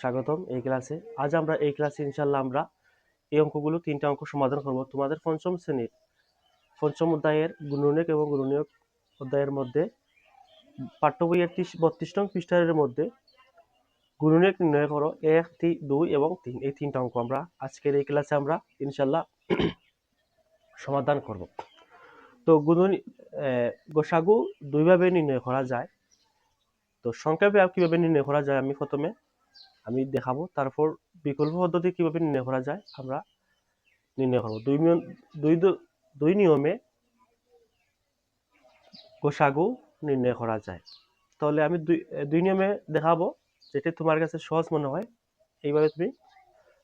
স্বাগতম এই ক্লাসে। আজ আমরা এই ক্লাসে ইনশাল্লাহ আমরা এই অঙ্কগুলো, তিনটা অঙ্ক সমাধান করব। তোমাদের পঞ্চম শ্রেণির, পঞ্চম অধ্যায়ের গুণনীয়ক এবং গুণনীয়ক অধ্যায়ের মধ্যে, পাঠ্য বইয়ের ত্রিশ বত্রিশ নং পৃষ্ঠারের মধ্যে গুণনীয়ক নির্ণয় করো, এক, তিন, দুই এবং তিন। এই তিনটা অঙ্ক আমরা আজকের এই ক্লাসে আমরা ইনশাল্লাহ সমাধান করব। তো গুণনী গোসাগু দুইভাবে নির্ণয় করা যায়। তো সংক্ষেপে কীভাবে নির্ণয় করা যায় আমি প্রথমে আমি দেখাবো। তারপর বিকল্প পদ্ধতি কীভাবে নির্ণয় করা যায়, আমরা নির্ণয় করব। দুই দুই দুই নিয়মে গোসাগু নির্ণয় করা যায়। তাহলে আমি দুই দুই নিয়মে দেখাবো, যেটি তোমার কাছে সহজ মনে হয়, এইভাবে তুমি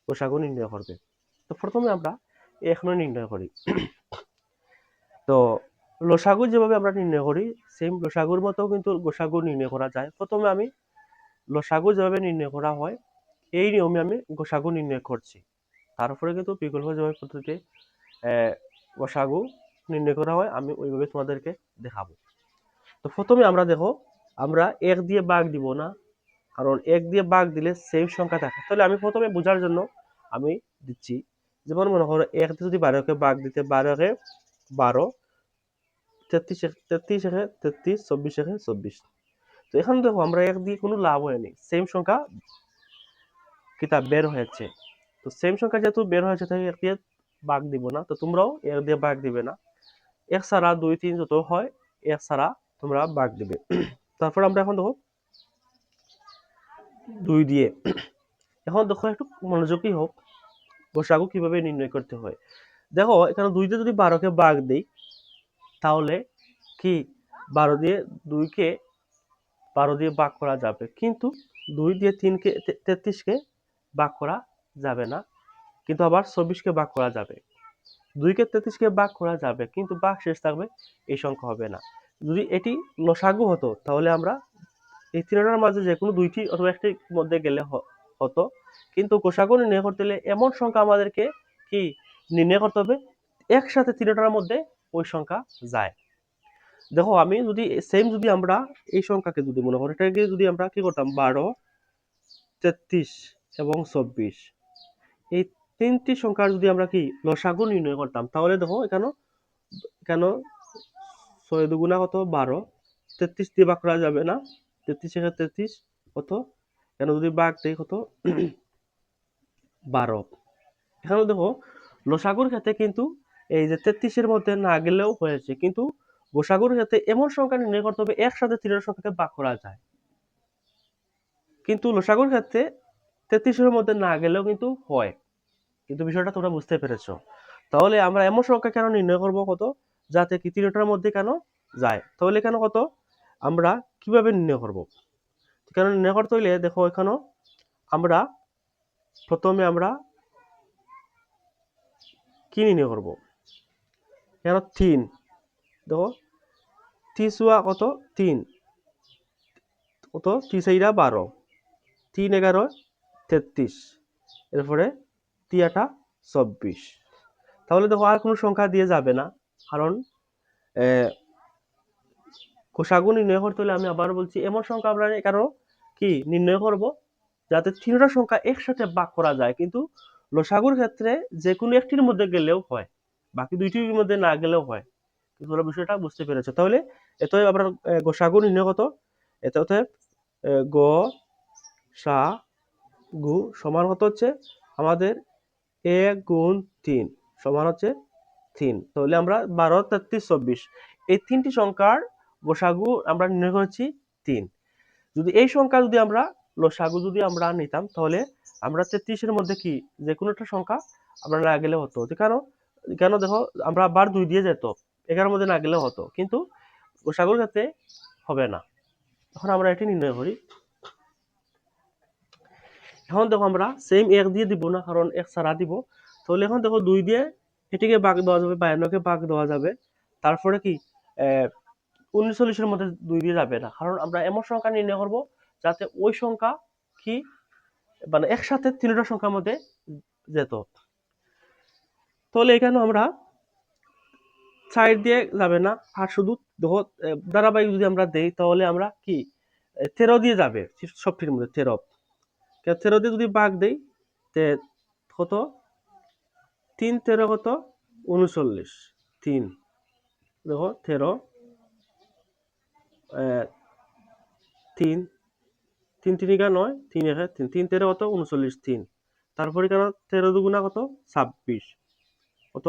গোসাগু নির্ণয় করবে। তো প্রথমে আমরা এখনও নির্ণয় করি। তো লসাগু যেভাবে আমরা নির্ণয় করি সেম লসাগুর মতো কিন্তু গোসাগু নির্ণয় করা যায়। প্রথমে আমি লসাগু যেভাবে নির্ণয় করা হয়, এই নিয়মে আমি গোসাগু নির্ণয় করছি। তারপরে কিন্তু বিকল্প যেভাবে পদ্ধতিতে গোসাগু নির্ণয় করা হয়, আমি ওইভাবে তোমাদেরকে দেখাবো। তো প্রথমে আমরা দেখো, আমরা এক দিয়ে বাঘ দিব না, কারণ এক দিয়ে বাঘ দিলে সেম সংখ্যা থাকে। তাহলে আমি প্রথমে বোঝার জন্য আমি দিচ্ছি, যেমন মনে করো এক দিয়ে যদি বারোকে বাঘ দিতে বারোকে বারো, তেত্রিশ তেত্রিশ একে তেত্রিশ, চব্বিশ একে চব্বিশ। তো এখানে দেখো, আমরা এক দিয়ে কোনো লাভ হয়নি সেম সংখ্যা কিতাব বের হয়েছে। তো সেম সংখ্যা যেহেতু বের হয়েছে তাই এক দিয়ে বাঘ দিব না। তো তোমরাও এক দিয়ে বাঘ দিবে না। এক ছাড়া দুই তিন যত হয়, এক ছাড়া তোমরা বাঘ দিবে। তারপর আমরা এখন দেখো, দুই দিয়ে। এখন দেখো, একটু মনোযোগী হোক। গোসাগু কীভাবে নির্ণয় করতে হয়? দেখো, এখানে দুই দিয়ে যদি বারোকে বাঘ দিই, তাহলে কি? বারো দিয়ে দুইকে বারো দিয়ে ভাগ করা যাবে। কিন্তু দুই দিয়ে তিনকে তেত্রিশকে ভাগ করা যাবে না। কিন্তু আবার চব্বিশকে ভাগ করা যাবে। দুইকে তেত্রিশকে ভাগ করা যাবে, কিন্তু ভাগ শেষ থাকবে, এই সংখ্যা হবে না। যদি এটি লসাগু হতো, তাহলে আমরা এই তিনটার মাঝে যে কোনো দুইটি অথবা একটির মধ্যে গেলে হতো। কিন্তু কোষাগু নির্ণয় করতে হলে এমন সংখ্যা আমাদেরকে কি নির্ণয় করতে হবে? একসাথে তিনটার মধ্যে ওই সংখ্যা যায়। দেখো, আমি যদি সেম যদি আমরা এই সংখ্যাকে যদি মনে করি, এটাকে যদি আমরা কি করতাম? বারো, তেত্রিশ এবং চব্বিশ। এই তিনটি সংখ্যার যদি আমরা কি লসাগু নির্ণয় করতাম, তাহলে দেখো, এখানে কেন ছয় দুগুণা কত? বারো। তেত্রিশ দিয়ে ভাগ করা যাবে না। তেত্রিশ একে তেত্রিশ কত? কেন যদি বাঘ দেই কত? বারো। এখানে দেখো, লসাগুর ক্ষেত্রে কিন্তু এই যে তেত্রিশের মধ্যে না গেলেও হয়েছে, কিন্তু গোসাগুর ক্ষেত্রে এমন সংখ্যা নির্ণয় করতে হবে, একসাথে তিনের সংখ্যাকে ভাগ করা যায়। কিন্তু লসাগুর ক্ষেত্রে তেত্রিশের মধ্যে না গেলেও কিন্তু হয়। কিন্তু বিষয়টা তোমরা বুঝতে পেরেছ। তাহলে আমরা এমন সংখ্যা কেন নির্ণয় করব কত? যাতে কি তিনটার মধ্যে কেন যায়? তাহলে কেন কত? আমরা কীভাবে নির্ণয় করব? কেন নির্ণয় করতে হইলে দেখো এখানে আমরা প্রথমে আমরা কি নির্ণয় করব? কেন তিন? দেখো তিসুয়া কত? তিন। কত? তিসাইরা বারো। তিন এগারো, তেত্রিশ। এরপরে তিয়াটা চব্বিশ। তাহলে দেখো আর কোনো সংখ্যা দিয়ে যাবে না। কারণ কোষাগু নির্ণয় করতে হলে আমি আবার বলছি, এমন সংখ্যা আমরা কেন কি নির্ণয় করব? যাতে তিনটা সংখ্যা একসাথে ভাগ করা যায়। কিন্তু লসাগুর ক্ষেত্রে যে কোনো একটির মধ্যে গেলেও হয়। বাকি দুইটির মধ্যে না গেলেও হয়। কিন্তু তোমরা বিষয়টা বুঝতে পেরেছ। তাহলে এত আমরা গোসাগু নির্ণয় কত? এত অতএব গ, সা, গু সমান কত হচ্ছে? আমাদের এক গুণ তিন সমান হচ্ছে তিন। তাহলে আমরা বারো, তেত্রিশ, চব্বিশ এই তিনটি সংখ্যার গোসাগু আমরা নির্ণয় করেছি তিন। যদি এই সংখ্যা যদি আমরা লসাগু যদি আমরা নিতাম, তাহলে আমরা তেত্রিশের মধ্যে কি? যে কোনো একটা সংখ্যা আমরা না গেলে হতো। কেন? কেন দেখো, আমরা বার দুই দিয়ে যেত। এগারোর মধ্যে না গেলেও হতো। কিন্তু গোসাগুর ক্ষেত্রে হবে না। এখন আমরা এটি নির্ণয় করি। এখন দেখো আমরা সেম এক দিয়ে দিব না, কারণ এক ছাড়া দিব। তাহলে এখন দেখো দুই দিয়ে এটিকে ভাগ দেওয়া যাবে, বায়ান্নকে ভাগ দেওয়া যাবে। তারপরে কি? উনচল্লিশের মধ্যে দুই দিয়ে যাবে না। কারণ আমরা এমন সংখ্যা নির্ণয় করব যাতে ওই সংখ্যা কি? মানে একসাথে তিনটা সংখ্যার মধ্যে যেত। তাহলে এখানে আমরা সাইড দিয়ে যাবে না। আর শুধু ধারাবাহিক যদি আমরা দেই, তাহলে আমরা কি? তেরো দিয়ে যাবে সবটির মধ্যে তেরো তেরো দিয়ে যদি বাঘ দেই, তে কত? তিন, তেরো কত? উনচল্লিশ। তিন। দেখো তেরো তিন। তিন তিনিকা নয়, তিন একে তিন। তিন, তেরো কত? উনচল্লিশ, তিন। তারপরে কেন? তেরো দুগুণা কত? ছাব্বিশ। কত?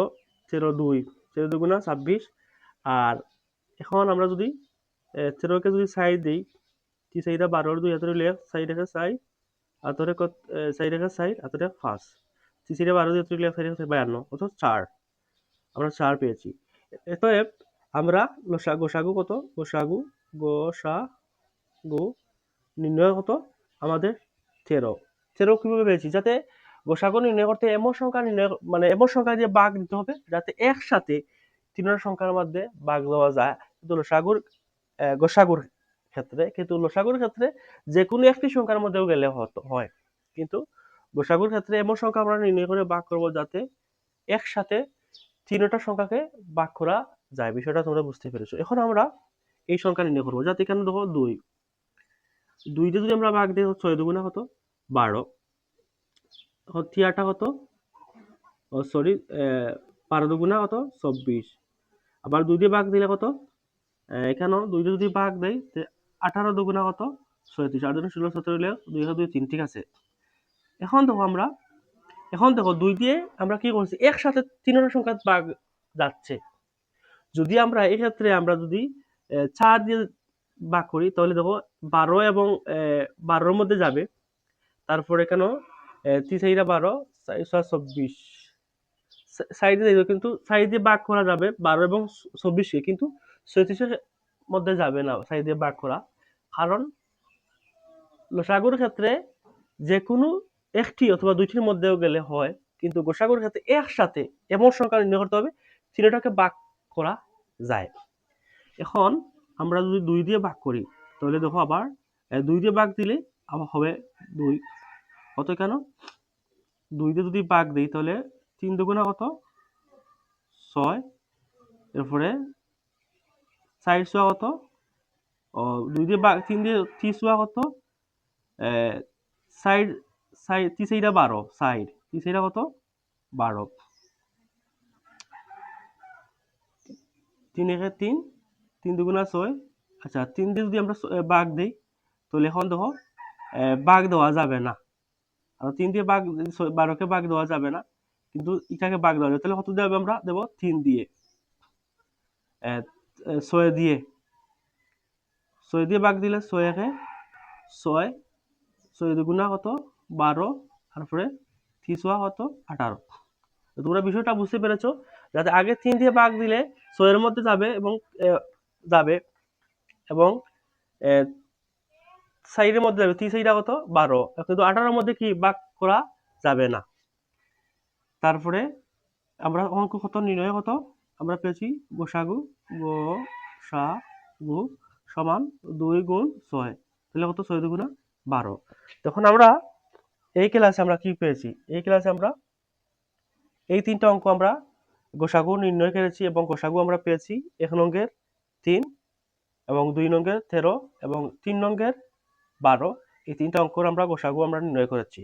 তেরো দুই। তেরো দুগুণা ছাব্বিশ। আর এখন আমরা যদি তেরোকে যদি সাইড দিই তি চাৰিটা বারোর দুই হাতের লেখ চাৰি রেখে চাই হাতরে কত চাৰি রেখে চাই হাতরে পাঁচ। তি চাৰিটা বারো দুই হাতের লেখ চারি রেখে বায়ান্ন কত চার আমরা চার পেয়েছি। অতএব আমরা লসা, গোসাগু কত? গোসাগু গোসাগু, নির্ণয় কত? আমাদের তেরো। তেরো কীভাবে পেয়েছি? যাতে গোসাগু নির্ণয় করতে এমন সংখ্যা নির্ণয় মানে এমন সংখ্যা দিয়ে বাঘ দিতে হবে যাতে একসাথে তিনটা সংখ্যার মধ্যে বাঘ দেওয়া যায়। কিন্তু লসাগুর গোসাগুর ক্ষেত্রে, কিন্তু লসাগুর ক্ষেত্রে যে কোনো একটি সংখ্যার মধ্যেও গেলে হতো, হয়। কিন্তু গোসাগুর ক্ষেত্রে এমন সংখ্যা আমরা নির্ণয় করে বাঘ করব যাতে একসাথে তিনটা সংখ্যাকে বাঘ করা যায়। বিষয়টা তোমরা বুঝতে পেরেছ। এখন আমরা এই সংখ্যা নির্ণয় করব। যাতে এখানে দেখো দুই। দুইটা যদি আমরা বাঘ দিই ছয় দুগুণা কত? বারো। থিয়াটা কত? ও সরি বারো দুগুণা কত? চব্বিশ। আবার দুই দিয়ে বাঘ দিলে কত? এখানেও দুইটা যদি বাঘ দেয় আঠারো দুগুণা কত? ছয়ত্রিশ। আট দুগুণা ষোলো সতেরো হলে দুই দুই, তিন, ঠিক আছে। এখন দেখো আমরা, এখন দেখো দুই দিয়ে আমরা কি করছি? একসাথে তিনটা সংখ্যা বাঘ যাচ্ছে। যদি আমরা এক্ষেত্রে আমরা যদি চার দিয়ে ভাগ করি, তাহলে দেখো বারো এবং বারোর মধ্যে যাবে। তারপর এখানেও চারিটা বারো চব্বিশ। সাইডে যাইবে কিন্তু সাইড ভাগ করা যাবে বারো এবং চব্বিশকে কিন্তু ছয়ত্রিশের মধ্যে যাবে না সাইড দিয়ে ভাগ করা কারণ লসাগুর ক্ষেত্রে যে কোনো একটি অথবা দুইটির মধ্যেও গেলে হয়, কিন্তু গোসাগুর ক্ষেত্রে একসাথে এমন সংখ্যা নির্ণয় করতে হবে তিনটাকে ভাগ করা যায়। এখন আমরা যদি দুই দিয়ে ভাগ করি, তাহলে দেখো আবার দুই দিয়ে ভাগ দিলে আবার হবে দুই। কত কেন? দুই দিয়ে যদি ভাগ দিই তাহলে তিন দুগুণা কত? ছয়। এরপরে চার ছোয়া কত? ও, দুই দিয়ে ভাগ তিন দিয়ে তি ছোয়া কত? সাইড সাইড তি চাৰিটা বাৰ সাইড তি চাৰিটা কত? বাৰ তিন একে তিন তিন দুগুণা ছয়। আচ্ছা তিন দিয়ে যদি আমরা বাঘ দিই, তাহলে এখন দেখো বাঘ দেওয়া যাবে না। তিন দিয়ে বাঘ বারোকে বাঘ দেওয়া যাবে না। কিন্তু ইটাকে বাঘ দেওয়া যাবে। তাহলে কত দেবে আমরা? দেবো তিন দিয়ে। ছয় দিয়ে। ছয় দিয়ে বাঘ দিলে ছয় একে ছয়। ছয় দুগুণা কত? বারো। তারপরে থিসুয়া কত? আঠারো। তোমরা বিষয়টা বুঝতে পেরেছ, যাতে আগে তিন দিয়ে ভাগ দিলে ছয়ের মধ্যে যাবে এবং যাবে এবং সাইডের মধ্যে যাবে তিন সাইডটা কত? বারো কিন্তু আঠারোর মধ্যে কি বাক করা যাবে না। তারপরে আমরা অঙ্ক কত নির্ণয় কত? আমরা পেয়েছি গোসাগু গো সা গু সমান দুই গুণ ছয়। তাহলে কত? ছয় দুগুণা বারো তখন আমরা এই ক্লাসে আমরা কি পেয়েছি? এই ক্লাসে আমরা এই তিনটা অঙ্ক আমরা গোসাগু নির্ণয় করেছি এবং গোসাগু আমরা পেয়েছি এক নঙ্গের তিন এবং দুই নঙ্গের তেরো এবং তিন নঙ্গের বারো। এই তিনটা অঙ্কর আমরা গোসাগু আমরা নির্ণয় করেছি।